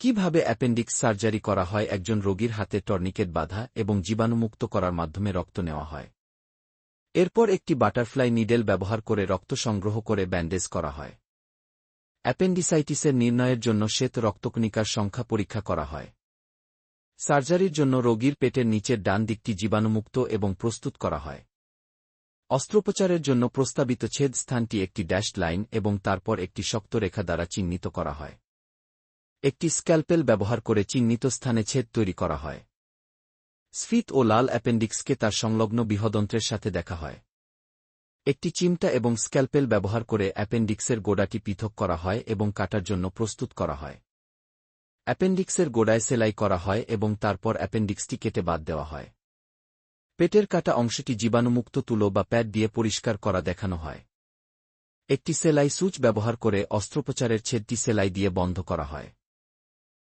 কীভাবে appendix surgery করা হয়? একজন রোগীর হাতে টর্নিকেট বাধা এবং জীবাণুমুক্ত করার মাধ্যমে রক্ত নেওয়া হয়। এরপর একটি বাটারফ্লাই নিডেল ব্যবহার করে রক্ত সংগ্রহ করে ব্যান্ডেজ করা হয়। অ্যাপেন্ডিসাইটিসের নির্ণয়ের জন্য শ্বেত রক্তকণিকার সংখ্যা পরীক্ষা করা হয়। সার্জারির জন্য রোগীর পেটের নিচের ডান দিকটি জীবাণুমুক্ত এবং প্রস্তুত করা হয়। অস্ত্রোপচারের জন্য প্রস্তাবিত ছেদ স্থানটি একটি ড্যাশ লাইন এবং তারপর একটি শক্ত রেখা দ্বারা চিহ্নিত করা হয়। একটি স্ক্যালপেল ব্যবহার করে চিহ্নিত স্থানে ছেদ তৈরি করা হয়। স্ফীত ও লাল অ্যাপেন্ডিক্সকে তার সংলগ্ন বৃহদন্ত্রের সাথে দেখা হয়। একটি চিমটা এবং স্ক্যালপেল ব্যবহার করে অ্যাপেন্ডিক্সের গোড়াটি পৃথক করা হয় এবং কাটার জন্য প্রস্তুত করা হয়। অ্যাপেন্ডিক্সের গোড়ায় সেলাই করা হয় এবং তারপর অ্যাপেন্ডিক্সটি কেটে বাদ দেওয়া হয়। পেটের কাটা অংশটি জীবাণুমুক্ত তুলো বা প্যাড দিয়ে পরিষ্কার করা দেখানো হয়। একটি সেলাই সুচ ব্যবহার করে অস্ত্রোপচারের ছেদটি সেলাই দিয়ে বন্ধ করা হয়।